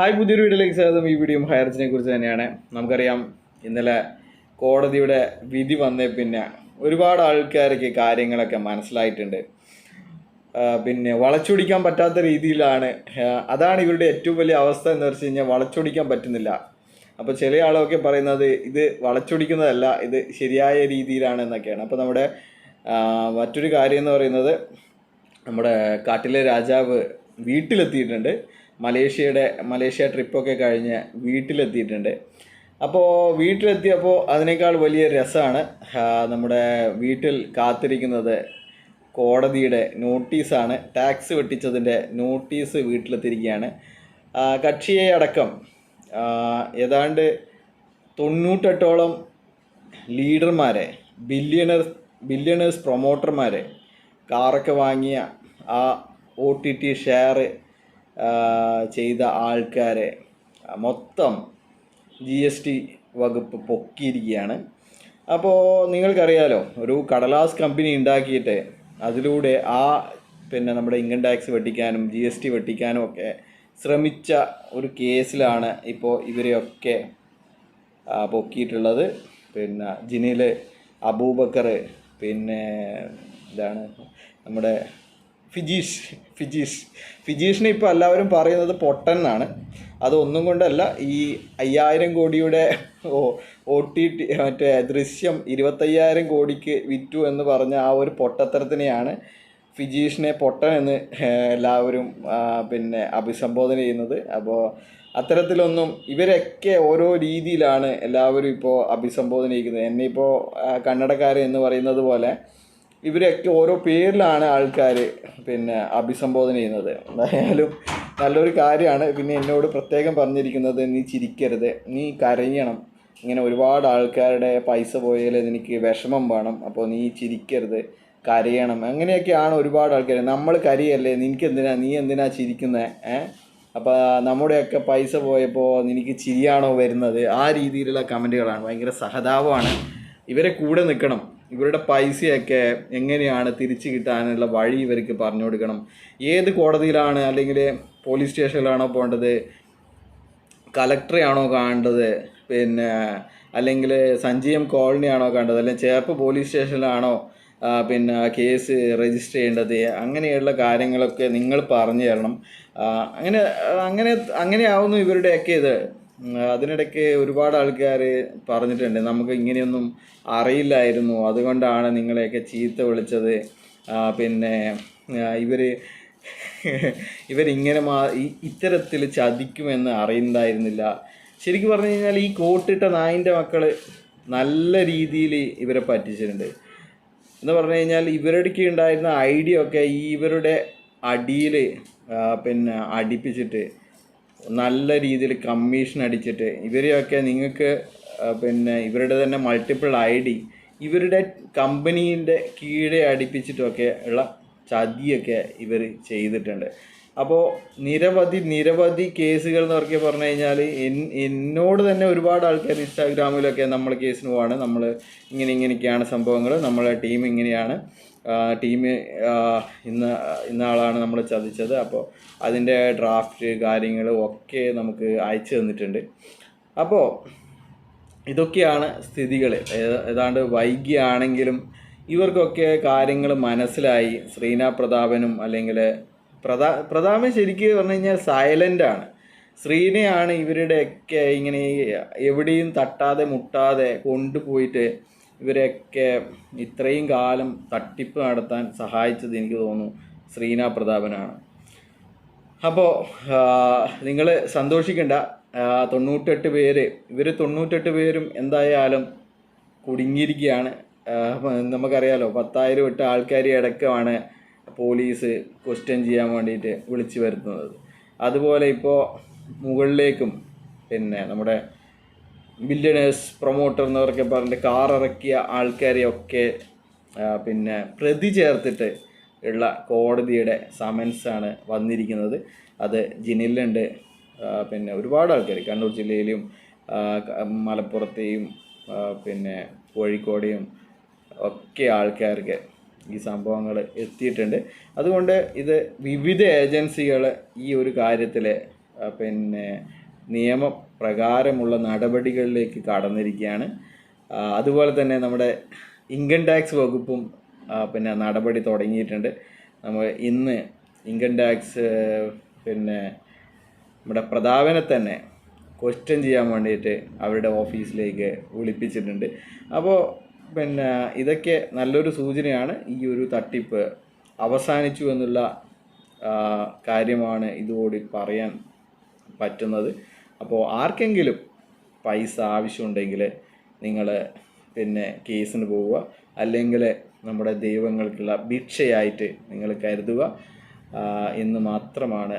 Hi പുതിയൊരു വീഡിയോയിലേക്ക് സ്വാഗതം. ഈ വീഡിയോ ഹയർച്ചിനെ കുറിച്ച് തന്നെയാണ്. നമുക്കറിയാം ഇന്നലെ കോടതിയുടെ വിധി വന്നേ പിന്നെ ഒരുപാട് ആൾക്കാർക്ക് കാര്യങ്ങളൊക്കെ മനസ്സിലായിട്ടുണ്ട്. പിന്നെ വളച്ചൊടിക്കാൻ പറ്റാത്ത രീതിയിലാണ്. അതാണ് ഇവരുടെ ഏറ്റവും വലിയ അവസ്ഥ എന്ന് വെച്ച് കഴിഞ്ഞാൽ വളച്ചൊടിക്കാൻ പറ്റുന്നില്ല. അപ്പോൾ ചില ആളൊക്കെ പറയുന്നത് ഇത് വളച്ചൊടിക്കുന്നതല്ല ഇത് ശരിയായ രീതിയിലാണ് എന്നൊക്കെയാണ്. അപ്പോൾ നമ്മുടെ മറ്റൊരു കാര്യം എന്ന് പറയുന്നത് നമ്മുടെ കാട്ടിലെ രാജാവ് വീട്ടിലെത്തിയിട്ടുണ്ട്. മലേഷ്യയുടെ മലേഷ്യ ട്രിപ്പൊക്കെ കഴിഞ്ഞ് വീട്ടിലെത്തിയിട്ടുണ്ട്. അപ്പോൾ വീട്ടിലെത്തിയപ്പോൾ അതിനേക്കാൾ വലിയ രസമാണ് നമ്മുടെ വീട്ടിൽ കാത്തിരിക്കുന്നത് കോടതിയുടെ നോട്ടീസാണ്. ടാക്സ് വെട്ടിച്ചതിന്റെ നോട്ടീസ് വീട്ടിലെത്തിയിരിക്കുകയാണ്. കക്ഷിയെ അടക്കം ഏതാണ്ട് തൊണ്ണൂറ്റെട്ടോളം ലീഡർമാരെ ബില്യണർ ബില്യണേഴ്സ് പ്രൊമോട്ടർമാരെ കാറൊക്കെ വാങ്ങിയ ആ ഒ ടി ടി ഷെയർ ചെയ്ത ആൾക്കാരെ മൊത്തം ജി എസ് ടി വകുപ്പ് പൊക്കിയിരിക്കുകയാണ്. അപ്പോൾ നിങ്ങൾക്കറിയാലോ ഒരു കടലാസ് കമ്പനി ഉണ്ടാക്കിയിട്ട് അതിലൂടെ ആ പിന്നെ നമ്മുടെ ഇൻകം ടാക്സ് വെട്ടിക്കാനും ജി എസ് ടി വെട്ടിക്കാനും ഒക്കെ ശ്രമിച്ച ഒരു കേസിലാണ് ഇപ്പോൾ ഇവരെയൊക്കെ പൊക്കിയിട്ടുള്ളത്. പിന്നെ ജിനിൽ അബൂബക്കർ പിന്നെ ഇതാണ് നമ്മുടെ ഫിജീഷ് ഫിജീഷ്. ഫിജീഷിനെ ഇപ്പോൾ എല്ലാവരും പറയുന്നത് പൊട്ടൻ എന്നാണ് അതൊന്നും കൊണ്ടല്ല ഈ അയ്യായിരം കോടിയുടെ ഒ ടി ടി മറ്റേ ദൃശ്യം ഇരുപത്തയ്യായിരം കോടിക്ക് വിറ്റു എന്ന് പറഞ്ഞ ആ ഒരു പൊട്ടത്തരത്തിനെയാണ് ഫിജീഷിനെ പൊട്ടൻ എന്ന് എല്ലാവരും പിന്നെ അഭിസംബോധന ചെയ്യുന്നത്. അപ്പോൾ അത്തരത്തിലൊന്നും ഇവരൊക്കെ ഓരോ രീതിയിലാണ് എല്ലാവരും ഇപ്പോൾ അഭിസംബോധന ചെയ്യുന്നത്. എന്നെ ഇപ്പോൾ കന്നഡക്കാരൻ എന്ന് പറയുന്നത് പോലെ ഇവരൊക്കെ ഓരോ പേരിലാണ് ആൾക്കാർ പിന്നെ അഭിസംബോധന ചെയ്യുന്നത്. എന്തായാലും നല്ലൊരു കാര്യമാണ്. പിന്നെ എന്നോട് പ്രത്യേകം പറഞ്ഞിരിക്കുന്നത് നീ ചിരിക്കരുത്. നീ കരയണം. ഇങ്ങനെ ഒരുപാട് ആൾക്കാരുടെ പൈസ പോയാൽ എനിക്ക് വിഷമം വേണം. അപ്പോൾ നീ ചിരിക്കരുത്. കരയണം. അങ്ങനെയൊക്കെയാണ് ഒരുപാട് ആൾക്കാർ നമ്മൾ കരയല്ലേ? നിനക്ക് എന്തിനാ? നീ എന്തിനാ ചിരിക്കുന്നത് ഏ? അപ്പോൾ നമ്മുടെയൊക്കെ പൈസ പോയപ്പോൾ നിനക്ക് ചിരിയാണോ വരുന്നത്? ആ രീതിയിലുള്ള കമന്റുകളാണ് ഭയങ്കര സഹതാപമാണ്. ഇവരെ കൂടെ നിൽക്കണം. ഇവരുടെ പൈസയൊക്കെ എങ്ങനെയാണ് തിരിച്ചു കിട്ടാനുള്ള വഴി ഇവർക്ക് പറഞ്ഞു കൊടുക്കണം. ഏത് കോടതിയിലാണ് അല്ലെങ്കിൽ പോലീസ് സ്റ്റേഷനിലാണോ പോകേണ്ടത്? കലക്ടറെയാണോ കാണേണ്ടത്? പിന്നെ അല്ലെങ്കിൽ സഞ്ജീവം കോളനിയാണോ കാണേണ്ടത്? അല്ലെങ്കിൽ ചേർപ്പ് പോലീസ് സ്റ്റേഷനിലാണോ പിന്നെ കേസ് രജിസ്റ്റർ ചെയ്യേണ്ടത്? അങ്ങനെയുള്ള കാര്യങ്ങളൊക്കെ നിങ്ങൾ പറഞ്ഞു തരണം. അങ്ങനെ അങ്ങനെ അങ്ങനെയാവുന്നു ഇവരുടെയൊക്കെ ഇത്. അതിനിടയ്ക്ക് ഒരുപാട് ആൾക്കാർ പറഞ്ഞിട്ടുണ്ട് നമുക്ക് ഇങ്ങനെയൊന്നും അറിയില്ലായിരുന്നു അതുകൊണ്ടാണ് നിങ്ങളെയൊക്കെ ചീത്ത വിളിച്ചത്. പിന്നെ ഇവർ ഇവരിങ്ങനെ മാ ഇത്തരത്തിൽ ചതിക്കുമെന്ന് അറിയുന്നുണ്ടായിരുന്നില്ല ശരിക്കും പറഞ്ഞു കഴിഞ്ഞാൽ ഈ കോട്ടിട്ട നായിന്റെ മക്കൾ നല്ല രീതിയിൽ ഇവരെ പറ്റിച്ചിട്ടുണ്ട്. എന്ന് പറഞ്ഞു കഴിഞ്ഞാൽ ഇവരുടെ ഉണ്ടായിരുന്ന ഐഡിയ ഒക്കെ ഈ ഇവരുടെ അടിയിൽ പിന്നെ അടിപ്പിച്ചിട്ട് നല്ല രീതിയിൽ കമ്മീഷൻ അടിച്ചിട്ട് ഇവരെയൊക്കെ നിങ്ങൾക്ക് പിന്നെ ഇവരുടെ തന്നെ മൾട്ടിപ്പിൾ ഐ ഡി ഇവരുടെ കമ്പനീന്റെ കീഴെ അടിപ്പിച്ചിട്ടൊക്കെ ഉള്ള ചതിയൊക്കെ ഇവർ ചെയ്തിട്ടുണ്ട്. അപ്പോൾ നിരവധി നിരവധി കേസുകൾ എന്ന് പറഞ്ഞ് കഴിഞ്ഞാൽ എന്നോട് തന്നെ ഒരുപാട് ആൾക്കാർ ഇൻസ്റ്റാഗ്രാമിലൊക്കെ നമ്മൾ കേസിന് പോവാണ്. നമ്മൾ ഇങ്ങനെ ഇങ്ങനെയൊക്കെയാണ് സംഭവങ്ങൾ നമ്മളെ ടീം ഇങ്ങനെയാണ്. ടീം ഇന്ന ഇന്നാളാണ് നമ്മൾ ചതിച്ചത്. അപ്പോൾ അതിന്റെ ഡ്രാഫ്റ്റ് കാര്യങ്ങൾ ഒക്കെ നമുക്ക് അയച്ചു തന്നിട്ടുണ്ട്. അപ്പോൾ ഇതൊക്കെയാണ് സ്ഥിതികൾ ഏതാണ്ട് വൈകിയാണെങ്കിലും ഇവർക്കൊക്കെ കാര്യങ്ങൾ മനസ്സിലായി. ശ്രീനാ പ്രതാപനും അല്ലെങ്കിൽ പ്രതാ പ്രതാപൻ ശരിക്കും പറഞ്ഞു കഴിഞ്ഞാൽ സൈലന്റാണ് ശ്രീനയാണ് ഇവരുടെയൊക്കെ ഇങ്ങനെ എവിടെയും തട്ടാതെ മുട്ടാതെ കൊണ്ടുപോയിട്ട് ഇവരെയൊക്കെ ഇത്രയും കാലം തട്ടിപ്പ് നടത്താൻ സഹായിച്ചത് എനിക്ക് തോന്നുന്നു ശ്രീന പ്രതാപനാണ്. അപ്പോൾ നിങ്ങൾ സന്തോഷിക്കണ്ട. തൊണ്ണൂറ്റെട്ട് പേര് ഇവർ തൊണ്ണൂറ്റെട്ട് പേരും എന്തായാലും കുടുങ്ങിയിരിക്കുകയാണ്. നമുക്കറിയാലോ പത്തായിരം ഇട്ട ആൾക്കാരെ അടക്കമാണ് പോലീസ് ക്വസ്റ്റ്യൻ ചെയ്യാൻ വേണ്ടിയിട്ട് വിളിച്ചു വരുത്തുന്നത്. അതുപോലെ ഇപ്പോൾ മുകളിലേക്കും പിന്നെ നമ്മുടെ ബില്യണേഴ്സ് പ്രൊമോട്ടർ എന്നവരൊക്കെ പറഞ്ഞിട്ട് കാർ ഇറക്കിയ ആൾക്കാരെയൊക്കെ പിന്നെ പ്രതി ചേർത്തിട്ട് ഉള്ള കോടതിയുടെ സമൻസാണ് വന്നിരിക്കുന്നത്. അത് ജിനിലുണ്ട് പിന്നെ ഒരുപാട് ആൾക്കാർ. കണ്ണൂർ ജില്ലയിലും മലപ്പുറത്തെയും പിന്നെ കോഴിക്കോടെയും ഒക്കെ ആൾക്കാർക്ക് ഈ സംഭവങ്ങൾ എത്തിയിട്ടുണ്ട്. അതുകൊണ്ട് ഇത് വിവിധ ഏജൻസികൾ ഈ ഒരു കാര്യത്തിൽ പിന്നെ പിന്നെ നിയമപ്രകാരമുള്ള നടപടികളിലേക്ക് കടന്നിരിക്കുകയാണ്. അതുപോലെ തന്നെ നമ്മുടെ ഇൻകം ടാക്സ് വകുപ്പും പിന്നെ നടപടി തുടങ്ങിയിട്ടുണ്ട്. നമ്മൾ ഇന്ന് ഇൻകം ടാക്സ് പിന്നെ നമ്മുടെ പ്രതാപനെ തന്നെ ക്വസ്റ്റ്യൻ ചെയ്യാൻ വേണ്ടിയിട്ട് അവരുടെ ഓഫീസിലേക്ക് വിളിപ്പിച്ചിട്ടുണ്ട്. അപ്പോൾ പിന്നെ ഇതൊക്കെ നല്ലൊരു സൂചനയാണ്. ഈ ഒരു തട്ടിപ്പ് അവസാനിച്ചു എന്നുള്ള കാര്യമാണ് ഇതുകൂടി പറയാൻ പറ്റുന്നത്. അപ്പോൾ ആർക്കെങ്കിലും പൈസ ആവശ്യമുണ്ടെങ്കിൽ നിങ്ങൾ പിന്നെ കേസിന് പോവുക. അല്ലെങ്കിൽ നമ്മുടെ ദൈവങ്ങൾക്കുള്ള ഭിക്ഷയായിട്ട് നിങ്ങൾ കരുതുക. എന്ന് മാത്രമാണ്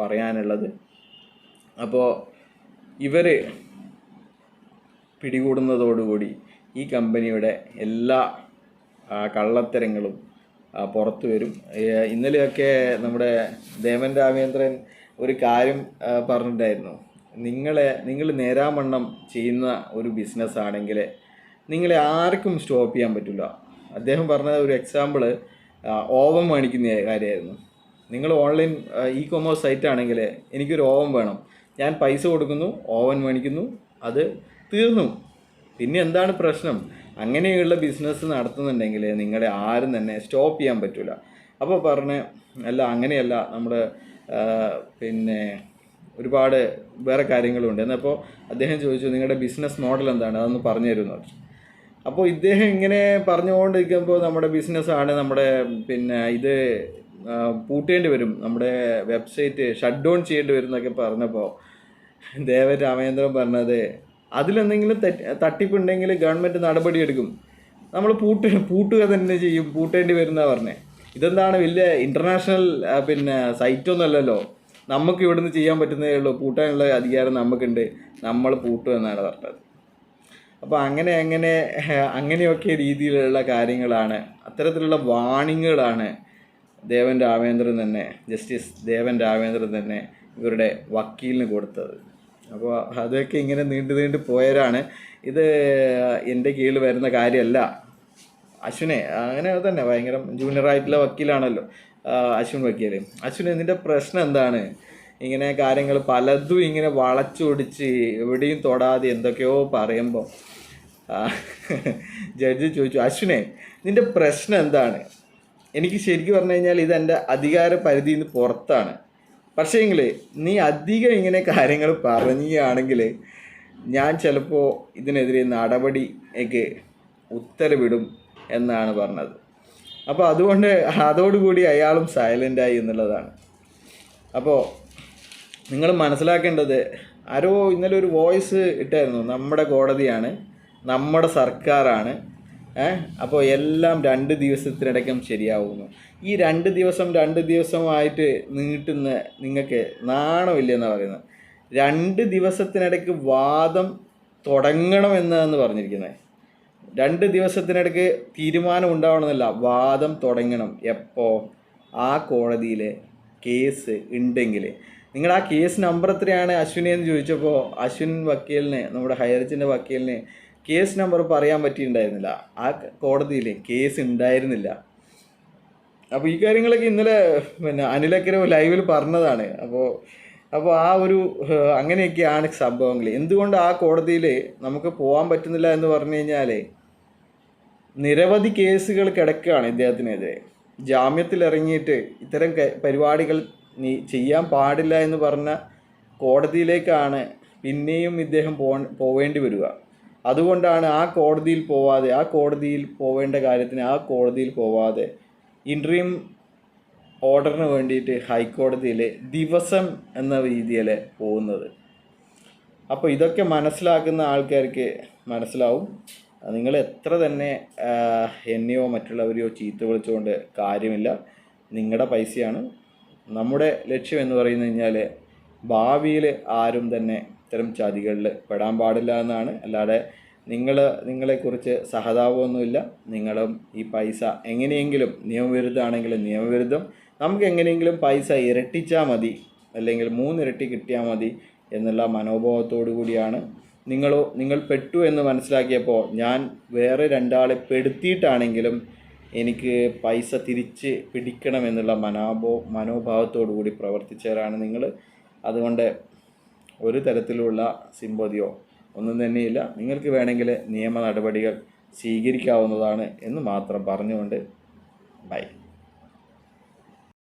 പറയാനുള്ളത്. അപ്പോൾ ഇവർ പിടികൂടുന്നതോടുകൂടി ഈ കമ്പനിയുടെ എല്ലാ കള്ളത്തരങ്ങളും പുറത്തു വരും. ഇന്നലെയൊക്കെ നമ്മുടെ ദേവൻ രാമേന്ദ്രൻ ഒരു കാര്യം പറഞ്ഞിട്ടുണ്ടായിരുന്നു. നിങ്ങളെ നിങ്ങൾ നേരാമണ്ണം ചെയ്യുന്ന ഒരു ബിസിനസ് ആണെങ്കിൽ നിങ്ങളെ ആർക്കും സ്റ്റോപ്പ് ചെയ്യാൻ പറ്റില്ല. അദ്ദേഹം പറഞ്ഞ ഒരു എക്സാമ്പിൾ ഓവൻ മേടിക്കുന്ന കാര്യമായിരുന്നു. നിങ്ങൾ ഓൺലൈൻ ഇ കൊമേഴ്സ് സൈറ്റ് ആണെങ്കിൽ എനിക്കൊരു ഓവൻ വേണം. ഞാൻ പൈസ കൊടുക്കുന്നു ഓവൻ മേടിക്കുന്നു അത് തീർന്നു. പിന്നെ എന്താണ് പ്രശ്നം? അങ്ങനെയുള്ള ബിസിനസ് നടത്തുന്നുണ്ടെങ്കിൽ നിങ്ങളെ ആരും തന്നെ സ്റ്റോപ്പ് ചെയ്യാൻ പറ്റില്ല അപ്പോൾ പറഞ്ഞ് അല്ല അങ്ങനെയല്ല നമ്മുടെ പിന്നെ ഒരുപാട് വേറെ കാര്യങ്ങളുണ്ട്. എന്നപ്പോൾ അദ്ദേഹം ചോദിച്ചു നിങ്ങളുടെ ബിസിനസ് മോഡൽ എന്താണ്? അതൊന്ന് പറഞ്ഞു തരുമെന്ന് പറഞ്ഞു. അപ്പോൾ ഇദ്ദേഹം ഇങ്ങനെ പറഞ്ഞുകൊണ്ടിരിക്കുമ്പോൾ നമ്മുടെ ബിസിനസ്സാണ് നമ്മുടെ പിന്നെ ഇത് പൂട്ടേണ്ടി വരും. നമ്മുടെ വെബ്സൈറ്റ് ഷട്ട് ഡൗൺ ചെയ്യേണ്ടി വരും എന്നൊക്കെ പറഞ്ഞപ്പോൾ ദേവൻ രാമേന്ദ്രൻ പറഞ്ഞത് അതിലെന്തെങ്കിലും തട്ടിപ്പുണ്ടെങ്കിൽ ഗവൺമെന്റ് നടപടിയെടുക്കും. നമ്മൾ പൂട്ട് പൂട്ടുക തന്നെ ചെയ്യും പൂട്ടേണ്ടി വരുന്ന പറഞ്ഞേ. ഇതെന്താണ് വലിയ ഇന്റർനാഷണൽ പിന്നെ സൈറ്റൊന്നും അല്ലല്ലോ നമുക്ക് ഇവിടുന്ന് ചെയ്യാൻ പറ്റുന്നതേ ഉള്ളൂ. പൂട്ടാനുള്ള അധികാരം നമുക്കുണ്ട്. നമ്മൾ പൂട്ടും എന്നാണ് പറഞ്ഞത്. അപ്പോൾ അങ്ങനെ അങ്ങനെ അങ്ങനെയൊക്കെ രീതിയിലുള്ള കാര്യങ്ങളാണ് അത്തരത്തിലുള്ള വാണിങ്ങുകളാണ് ദേവൻ രാമേന്ദ്രൻ തന്നെ ജസ്റ്റിസ് ദേവൻ രാമേന്ദ്രൻ തന്നെ ഇവരുടെ വക്കീലിന് കൊടുത്തത്. അപ്പോൾ അതൊക്കെ ഇങ്ങനെ നീണ്ടു നീണ്ടു പോയവരാണ്. ഇത് എന്റെ കീഴിൽ വരുന്ന കാര്യമല്ല. അശ്വിനെ അങ്ങനെ തന്നെ ഭയങ്കര ജൂനിയർ ആയിട്ടുള്ള വക്കീലാണല്ലോ. അശ്വിൻ വക്കീൽ അശ്വിൻ ഇതിന്റെ പ്രശ്നം എന്താണ്? ഇങ്ങനെ കാര്യങ്ങൾ പലതും ഇങ്ങനെ വളച്ചൊടിച്ച് എവിടെയും തൊടാതെ എന്തൊക്കെയോ പറയുമ്പോൾ ജഡ്ജി ചോദിച്ചു അശ്വിനെ നിന്റെ പ്രശ്നം എന്താണ്? എനിക്ക് ശരിക്കും പറഞ്ഞു കഴിഞ്ഞാൽ ഇത് എന്റെ അധികാര പരിധിയിൽ നിന്ന് പുറത്താണ് പക്ഷേങ്കിൽ നീ അധികം ഇങ്ങനെ കാര്യങ്ങൾ പറയുകയാണെങ്കിൽ ഞാൻ ചിലപ്പോൾ ഇതിനെതിരെ നടപടിക്ക് ഉത്തരവിടും എന്നാണ് പറഞ്ഞത്. അപ്പോൾ അതുകൊണ്ട് അതോടുകൂടി അയാളും സൈലന്റായി എന്നുള്ളതാണ്. അപ്പോൾ നിങ്ങൾ മനസ്സിലാക്കേണ്ടത് ആരോ ഇന്നലെ ഒരു വോയിസ് ഇട്ടായിരുന്നു നമ്മുടെ കോടതിയാണ് നമ്മുടെ സർക്കാരാണ് അപ്പോൾ എല്ലാം രണ്ട് ദിവസത്തിനിടയ്ക്കും ശരിയാവുന്നു. ഈ രണ്ട് ദിവസം രണ്ട് ദിവസമായിട്ട് നീട്ടുന്ന നിങ്ങൾക്ക് നാണമില്ലെന്ന് പറയുന്നത്. രണ്ട് ദിവസത്തിനിടയ്ക്ക് വാദം തുടങ്ങണമെന്നാണ് പറഞ്ഞിരിക്കുന്നത്. രണ്ട് ദിവസത്തിനിടയ്ക്ക് തീരുമാനം വാദം തുടങ്ങണം. എപ്പോൾ ആ കോടതിയിൽ കേസ് ഉണ്ടെങ്കിൽ നിങ്ങൾ ആ കേസ് നമ്പർ എത്രയാണ്? അശ്വിനെ എന്ന് ചോദിച്ചപ്പോൾ അശ്വിൻ വക്കീലിന് നമ്മുടെ ഹൈറേഞ്ചിന്റെ വക്കീലിന് കേസ് നമ്പർ പറയാൻ പറ്റിയിട്ടുണ്ടായിരുന്നില്ല. ആ കോടതിയിൽ കേസ് ഉണ്ടായിരുന്നില്ല. അപ്പോൾ ഈ കാര്യങ്ങളൊക്കെ ഇന്നലെ പിന്നെ അനിലക്കര ലൈവിൽ പറഞ്ഞതാണ്. അപ്പോൾ അപ്പോൾ ആ ഒരു അങ്ങനെയൊക്കെയാണ് സംഭവങ്ങൾ എന്തുകൊണ്ട് ആ കോടതിയിൽ നമുക്ക് പോകാൻ പറ്റുന്നില്ല എന്ന് പറഞ്ഞു കഴിഞ്ഞാൽ നിരവധി കേസുകൾ കിടക്കുകയാണ് ഇദ്ദേഹത്തിനെതിരെ. ജാമ്യത്തിലിറങ്ങിയിട്ട് ഇത്തരം പരിപാടികൾ നീ ചെയ്യാൻ പാടില്ല എന്ന് പറഞ്ഞ കോടതിയിലേക്കാണ് പിന്നെയും ഇദ്ദേഹം പോ പോവേണ്ടി വരിക. അതുകൊണ്ടാണ് ആ കോടതിയിൽ പോവാതെ ആ കോടതിയിൽ പോവേണ്ട കാര്യത്തിന് ആ കോടതിയിൽ പോവാതെ ഇൻട്രീം ഓർഡറിന് വേണ്ടിയിട്ട് ഹൈക്കോടതിയിൽ ദിവസം എന്ന രീതിയിൽ പോകുന്നത്. അപ്പോൾ ഇതൊക്കെ മനസ്സിലാക്കുന്ന ആൾക്കാർക്ക് മനസ്സിലാവും. നിങ്ങൾ എത്ര തന്നെ എന്നെയോ മറ്റുള്ളവരെയോ ചീത്ത വിളിച്ചുകൊണ്ട് കാര്യമില്ല. നിങ്ങളുടെ പൈസയാണ്. നമ്മുടെ ലക്ഷ്യം എന്ന് പറയുന്നത് കഴിഞ്ഞാൽ ഭാവിയിൽ ആരും തന്നെ ഇത്തരം ചതികളിൽ പെടാൻ പാടില്ല എന്നാണ്. അല്ലാതെ നിങ്ങൾ നിങ്ങളെക്കുറിച്ച് സഹതാപമൊന്നുമില്ല. നിങ്ങളും ഈ പൈസ എങ്ങനെയെങ്കിലും നിയമവിരുദ്ധമാണെങ്കിൽ നിയമവിരുദ്ധം. നമുക്ക് എങ്ങനെയെങ്കിലും പൈസ ഇരട്ടിച്ചാൽ മതി. അല്ലെങ്കിൽ മൂന്നിരട്ടി കിട്ടിയാൽ മതി എന്നുള്ള മനോഭാവത്തോടു കൂടിയാണ് നിങ്ങളോ നിങ്ങൾ പെട്ടു എന്ന് മനസ്സിലാക്കിയപ്പോൾ ഞാൻ വേറെ രണ്ടാളെ പെടുത്തിയിട്ടാണെങ്കിലും എനിക്ക് പൈസ തിരിച്ച് പിടിക്കണമെന്നുള്ള മനോഭോ മനോഭാവത്തോടു കൂടി പ്രവർത്തിച്ചവരാണ് നിങ്ങൾ. അതുകൊണ്ട് ഒരു തരത്തിലുള്ള സിമ്പതിയോ ഒന്നും തന്നെയില്ല. നിങ്ങൾക്ക് വേണമെങ്കിൽ നിയമ നടപടികൾ സ്വീകരിക്കാവുന്നതാണ് എന്ന് മാത്രം പറഞ്ഞുകൊണ്ട് ബൈ.